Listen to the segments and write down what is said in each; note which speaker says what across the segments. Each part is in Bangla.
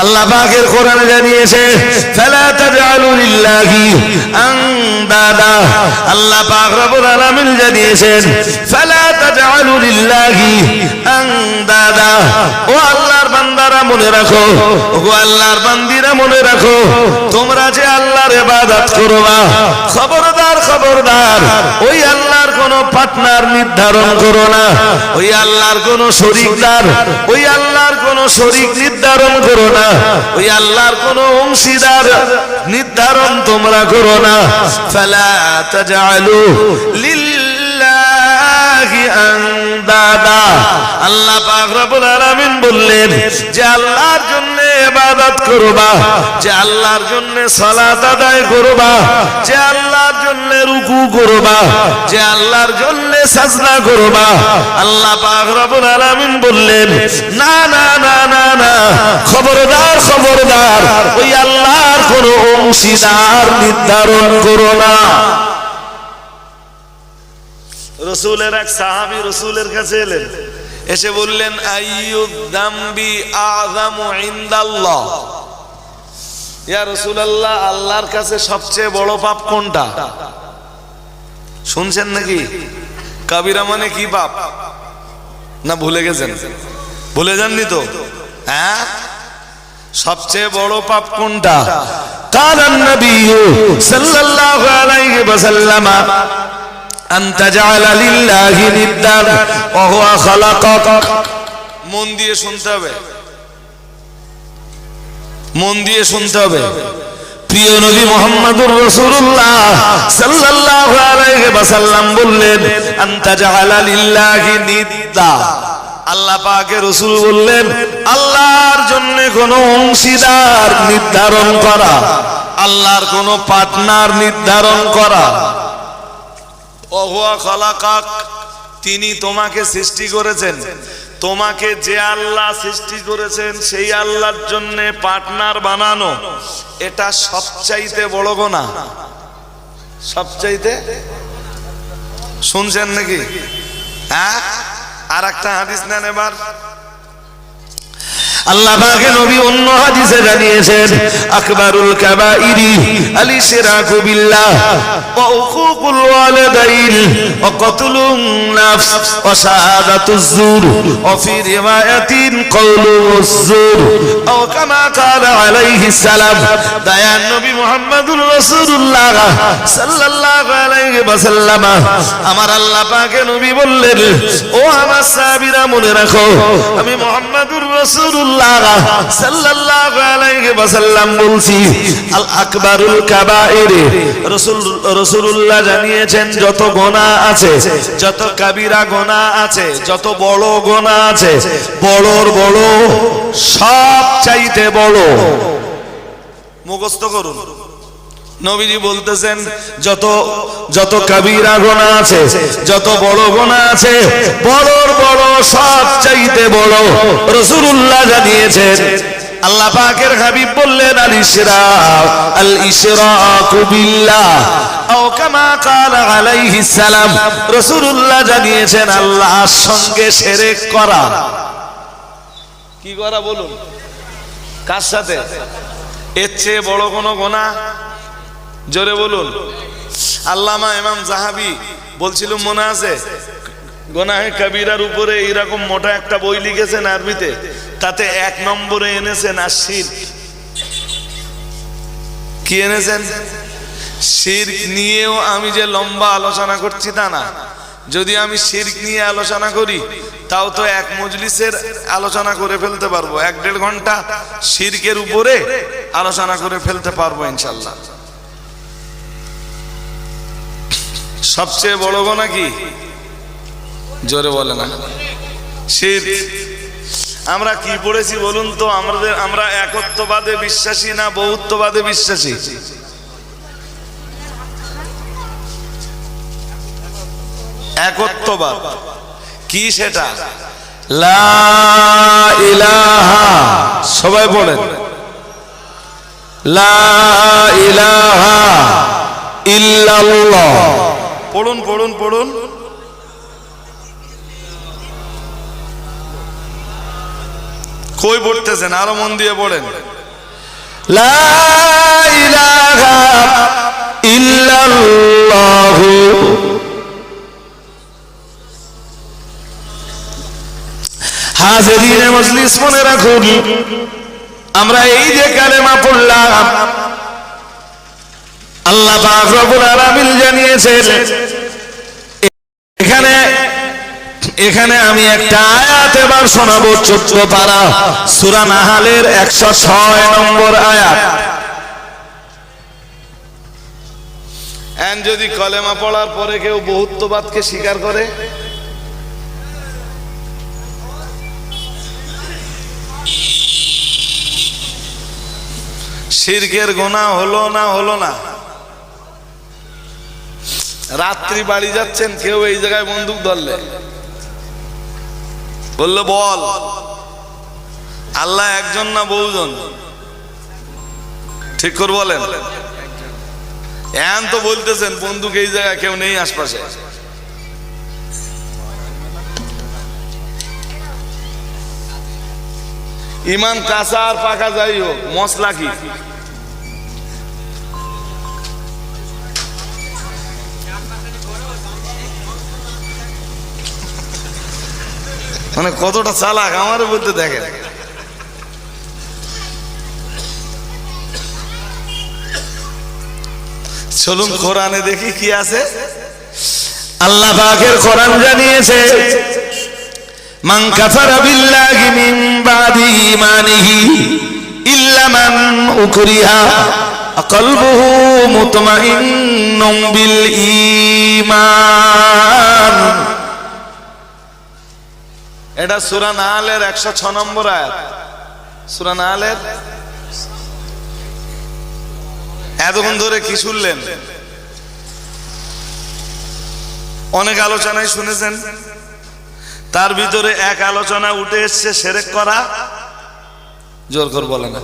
Speaker 1: আল্লাহ পাকের কোরআনে জানিয়েছে, ফালা তাজআলু লিল্লাহি আনদাদা। আল্লাহ পাক রব্বুল আলামিন জানিয়েছেন, ফালা তাজআলু লিল্লাহি আনদাদা। ও আল্লাহর বান্দারা মনে রাখো আল্লাহর বান্দিরা মনে রাখো, তোমরা যে আল্লাহর ইবাদত করবা, খবরদার খবরদার, ওই আল্লাহর কোনো পার্টনার নির্ধারণ করো না, ওই আল্লাহর কোনো শরীকদার, ওই আল্লাহর কোনো শরীক নির্ধারণ করো না। ওই আল্লাহর কোন অংশীদার নির্ধারণ তোমরা করো না। ফালা তাজআলু লিল্লাহি আনদাদা। আল্লাহ পাক রব্বুল আলামিন বললেন যে আল্লাহর জন্য ইবাদত করবা, যে আল্লাহর জন্য সালাত আদায় করবা, যে আল্লাহর জন্য রুকু করবা, যে আল্লাহর জন্য সাজদা করবা। আল্লাহ পাক রব্বুল আলামিন বললেন, না না না না না, খবরদার খবরদার, ওই আল্লাহর কোন অংশীদার নির্ধারণ করো না। রসুলের এক সাহাবি রসুলের কাছে এলেন। এসে বললেন ইয়া রসুলাল্লাহ, আল্লাহর কাছে সবচেয়ে বড় পাপ কোনটা? শুনছেন নাকি? কাবিরা মানে কি পাপ? না ভুলে গেছেন? ভুলে যাননি তো? হ্যাঁ? সবচেয়ে বড় পাপ কোনটা? কারণ নবী সাল্লাল্লাহু আলাইহি ওয়াসাল্লাম। أن تجعل لله ندا وهو خلقك মন দিয়ে শুনতে হবে মন দিয়ে শুনতে হবে প্রিয় নবী মোহাম্মদুর রাসূলুল্লাহ সাল্লাল্লাহু আলাইহি ওয়াসাল্লাম বললেন আনতা জাআলা লিল্লাহি নিদ্দা আল্লাহ পাকে রসুল বললেন আল্লাহর জন্য কোনো অংশীদার নির্ধারণ করা আল্লাহর কোনো পার্টনার নির্ধারণ করা তিনি তোমাকে সৃষ্টি করেছেন। তোমাকে যে আল্লাহ সৃষ্টি করেছেন, সেই আল্লাহর জন্য পার্টনার বানানো। এটা সবচাইতে বড় গোনা। সবচাইতে? শুনছেন নাকি? হ্যাঁ? আর একটা হাদিস নেন এবার। আল্লাহ পাকে নবী অন্য হাদিসে জানিয়েছেন, আকবারুল কাবাইরি আলি বিল্লাহ উকুকুল ওয়ালিদাইন নাফস শাহাদাতুজ ফি রিওয়ায়াতিন কামা দয়ান নবী রাসূলুল্লাহ সাল্লাল্লাহু আলাইহি আমার আল্লাহ পাকে নবী বললেন, ও আমার সাহাবীরা মনে রাখো, আমি মুহাম্মদুর রাসূলুল্লাহ সাল্লাল্লাহু আলাইহি ওয়াসাল্লাম বলছি, আল আকবারুল রাসূল, রাসূলুল্লাহ জানিয়েছেন, যত গোনাহ আছে, যত কাবিরা গোনাহ আছে, যত বড় গোনাহ আছে, বড়র বড়, সব চাইতে বড়। মুখস্থ করুন। নবীজি বলতেছেন যত যত কাবিরা গোনা আছে যত বড় গোনা আছে বড়র বড় সব চাইতে বড় রসুল্লাহ জানিয়েছেন। আল্লাহ পাকের হাবিব বললেন আল ইশরাক আল ইশরাকু বিল্লাহ। আও কামা ক্বালা আলাইহিস সালাম রাসূলুল্লাহ জানিয়েছেন আল্লাহর সঙ্গে শিরক করা। কি করা বলুন? কার সাথে? এর চেয়ে বড় কোনো গোনা? জোরে বলুন। আল্লামা ইমাম জাহাবি বলছিল, মনে আছে? গোনাহে কবিরার উপরে এরকম মোটা একটা বই লিখেছেন আরবিতে, তাতে এক নম্বরে এনেছেন আশির। কি এনেছেন? শির নিয়েও আমি যে লম্বা আলোচনা করছি তা না। যদি আমি শির্ক নিয়ে আলোচনা করি, তাও তো এক মজলিসের আলোচনা করে ফেলতে পারব। এক দেড় ঘণ্টা শির্কের উপরে আলোচনা করে ফেলতে পারব ইনশাল্লাহ সবচেয়ে বড় গোনা কি? জোরে বলে না। শির। আমরা কি পড়েছি বলুন তো? আমাদের আমরা একত্ববাদে বিশ্বাসী না বহুত্ববাদে বিশ্বাসী? একত্ববাদ। কি সেটা? ইলাহা। সবাই লা ইলাহা ইল্লাল্লাহ। পড়ুন পড়ুন পড়ুন। কই পড়তেছেন? আরও মন দিয়ে পড়েন।
Speaker 2: মনে রাখুন, আমরা এই যে কালেমা পড়লাম, আল্লাহ জানিয়েছেন এখানে এখানে আমি একটা আয়াত এবার শোনাবো চোদ্দ পারা। সুরা নাহালের একশো ছয় নম্বর আয়াত।
Speaker 1: যদি কলেমা পড়ার পরে কেউ বহুত্ববাদকে স্বীকার করে? শিরকের গোনা হলো না হলো না? রাত্রি বাড়ি যাচ্ছেন, কেউ এই জায়গায় বন্দুক ধরলে। বলল, বল। আল্লাহ একজন না বহুজন? ঠিক করে বলেন। এন তো বলতেছেন, বন্দুক এই জায়গায় কেউ নেই আশপাশে। ইমান কাঁচা আর পাকা যাই হোক, মশলা কি? মানে কতটা চালাক আমার বলতে দেখেন। চলুন কোরআনে দেখি কি আছে।
Speaker 2: আল্লাহ পাকের কোরআন জানিয়েছে, মান কাফারা বিল্লাহি মিন বাদি ঈমানিহি ইল্লা মান উকরিহা কলবুহু মুতমাইন্নুম বিল
Speaker 1: এটা সুরা নাহালের একশো ছ নম্বর আয়াত। সুরা নাহালের এতক্ষণ ধরে কি শুনলেন? অনেক আলোচনায় শুনেছেন। তার ভিতরে এক আলোচনা উঠে এসছে, সেরেক করা। জোর কর বলে না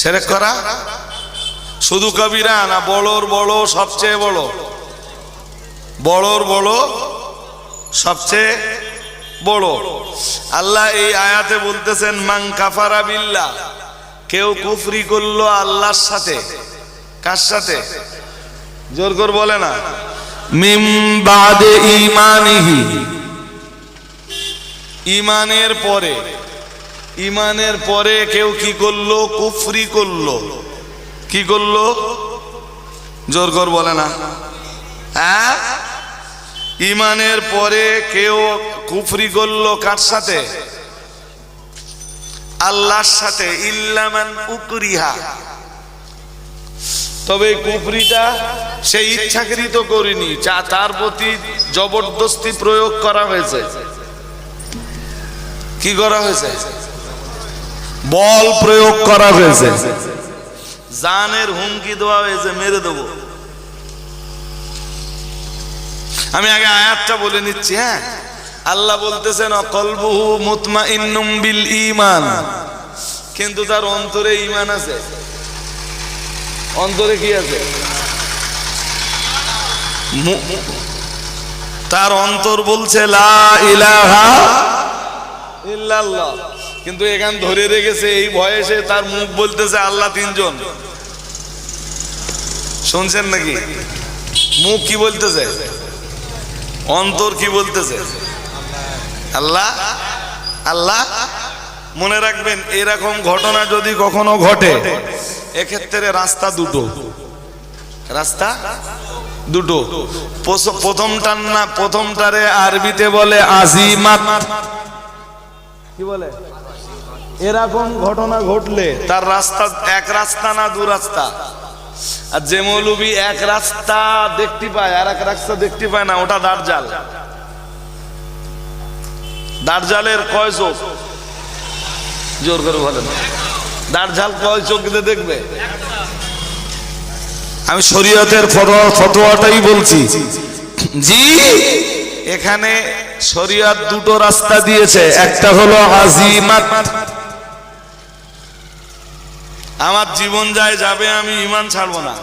Speaker 1: সেরেক করা? শুধু কবিরা না, বড়র বড় সবচেয়ে বড়। বড়র বড় সবচেয়ে বড়। আল্লাহ এই আয়াতে বলতেছেন মাং কাফারা বিল্লাহ কেউ কুফরি করল আল্লাহর সাথে। কার সাথে? জোর কর বলে না।
Speaker 2: মিন বাদি ঈমানিহি।
Speaker 1: ইমানের পরে ইমানের পরে কেউ কি করল? কুফরি করল। কি করল? জোর কর বলে না। হ্যাঁ? ইমানের পরে কেউ কুফরি করল কার সাথে? আল্লাহর সাথে ইল্লামান উকরিহা। তবে কুফরিটা সে ইচ্ছাকৃত করিনি, যা তার প্রতি জবরদস্তি প্রয়োগ করা হয়েছে। কি করা হয়েছে? বল প্রয়োগ করা হয়েছে। জানের হুমকি দেওয়া হয়েছে, মেরে দেবো। আমি আগে আয়াতটা বলে নিচ্ছি হ্যাঁ? আল্লাহ বলতেছেন, অকলবহু মুতমা ইন্নুম বিল ইমান কিন্তু তার অন্তরে ইমান আছে। অন্তরে কি আছে? তার অন্তর বলছে, লা ইলাহা কিন্তু এখান ধরে রেখেছে, এই বয়সে তার মুখ বলতেছে, আল্লাহ তিনজন। শুনছেন নাকি? মুখ কি বলতেছে? অন্তর কি বলতেছে? আল্লাহ আল্লাহ মনে রাখবেন এরকম ঘটনা যদি কখনো ঘটে এক্ষেত্রে রাস্তা দুটো। রাস্তা দুটো। প্রথমটার না প্রথমটারে আরবিতে বলে আজিমাত। কি বলে? এরকম ঘটনা ঘটলে তার রাস্তা এক রাস্তা না দু রাস্তা? আর যে মৌলবি এক রাস্তা দেখতে পায়, আর এক রাস্তা দেখতে পায় না, ওটা দাঁড়জাল দাঁড়জালের কয় চোখ? জোর করে বলেন। দাঁড়জাল কয় চোখ দেখবে?
Speaker 2: আমি শরীয়তের ফতোয়াটাই বলছি। জি,
Speaker 1: এখানে শরিয়াত দুটো রাস্তা দিয়েছে।
Speaker 2: একটা হলো আজিমাত
Speaker 1: আমার জীবন যায় যাবে, আমি ইমান ছাড়বো না।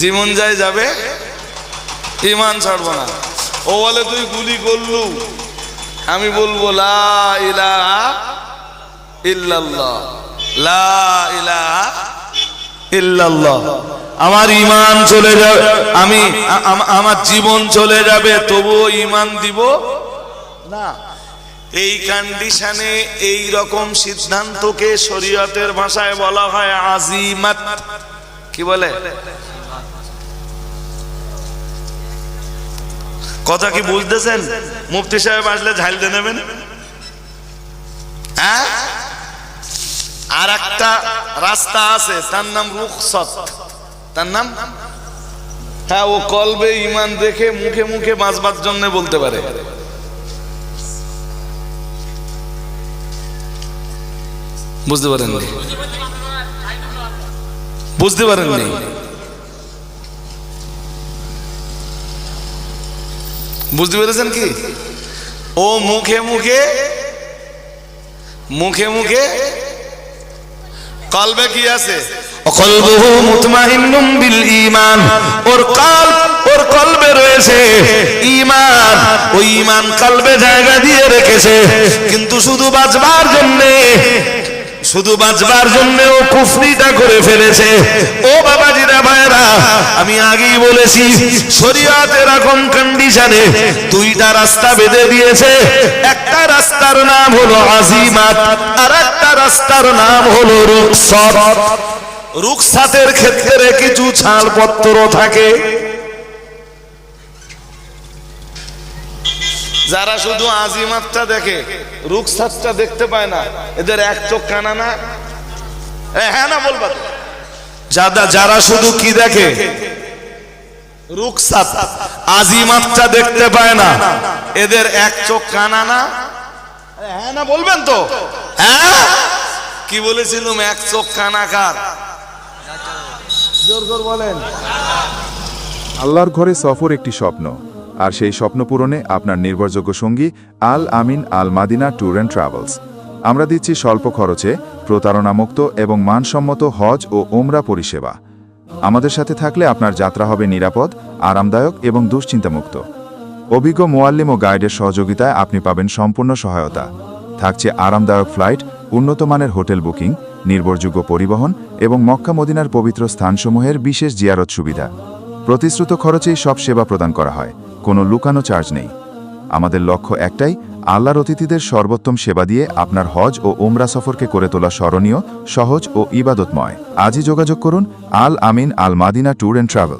Speaker 1: জীবন যায় যাবে, ইমান ছাড়বো না। ও বলে, তুই গুলি করলু?
Speaker 3: আমি বলব, লা লা
Speaker 1: আমার ইমান চলে যাবে আমি, আমার জীবন চলে যাবে, তবুও ইমান দিব
Speaker 3: না। এই কন্ডিশনে এই রকম সিদ্ধান্তকে শরীয়তের ভাষায় বলা হয় আজিমাত কি বলে? কথা কি বুঝতেছেন? মুফতি সাহেব আসলে ঝালতে নেবেন? হ্যাঁ? আর একটা রাস্তা আছে, তার নাম রুখসত। তার নাম? হ্যাঁ ও কলবে ইমান দেখে মুখে মুখে বাঁচবার জন্য বলতে পারে। বুঝতে পারেননি। বুঝতে পারেননি। বুঝতে পেরেছেন কি? ও মুখে মুখে মুখে মুখে কলবে কি আছে?
Speaker 1: কিন্তু শুধু বাঁচবার জন্য শুধু বাঁচবার জন্য ও কুফরিটা করে ফেলেছে। ও বাবাজিরা ভাইরা আমি আগেই বলেছি শরীয়ত এরকম কন্ডিশনে দুইটা রাস্তা বেঁধে দিয়েছে। একটা রাস্তার নাম হলো আজিমাত, আর একটা রাস্তার নাম হলো রুকসত রুকসাতের ক্ষেত্রে কিছু ছাড়পত্র থাকে।
Speaker 3: যারা শুধু আজিমাতটা দেখে, রুকসাতটা দেখতে পায় না, এদের এক চোখ কানা না? হ্যাঁ না বলবা?
Speaker 1: যারা যারা শুধু কি দেখে? রুকসাত, আজিমাতটা দেখতে পায় না,
Speaker 3: এদের এক চোখ কানা না? হ্যাঁ না বলবেন তো?
Speaker 1: হ্যাঁ?
Speaker 3: কি বলেছিলাম, এক চোখ কানা কার? জোর জোর বলেন।
Speaker 4: আল্লাহর ঘরে সফর একটি স্বপ্ন। আর সেই স্বপ্ন পূরণে আপনার নির্ভরযোগ্য সঙ্গী Al Amin Al Madina tour and travels. আমরা দিচ্ছি স্বল্প খরচে প্রতারণামুক্ত এবং মানসম্মত হজ ও ওমরা পরিষেবা। আমাদের সাথে থাকলে আপনার যাত্রা হবে নিরাপদ, আরামদায়ক এবং দুশ্চিন্তামুক্ত। অভিজ্ঞ মোয়াল্লিম ও গাইডের সহযোগিতায় আপনি পাবেন সম্পূর্ণ সহায়তা। থাকছে আরামদায়ক ফ্লাইট, উন্নত মানের হোটেল বুকিং, নির্ভরযোগ্য পরিবহন এবং মক্কা মদিনার পবিত্র স্থানসমূহের বিশেষ জিয়ারত সুবিধা। প্রতিশ্রুত খরচেই সব সেবা প্রদান করা হয়। কোনো লুকানো চার্জ নেই। আমাদের লক্ষ্য একটাই, আল্লাহর অতিথিদের সর্বোত্তম সেবা দিয়ে আপনার হজ ও ওমরা সফরকে করে তোলা স্মরণীয়, সহজ ও ইবাদতময়। আজই যোগাযোগ করুন Al Amin Al Madina tour and travel.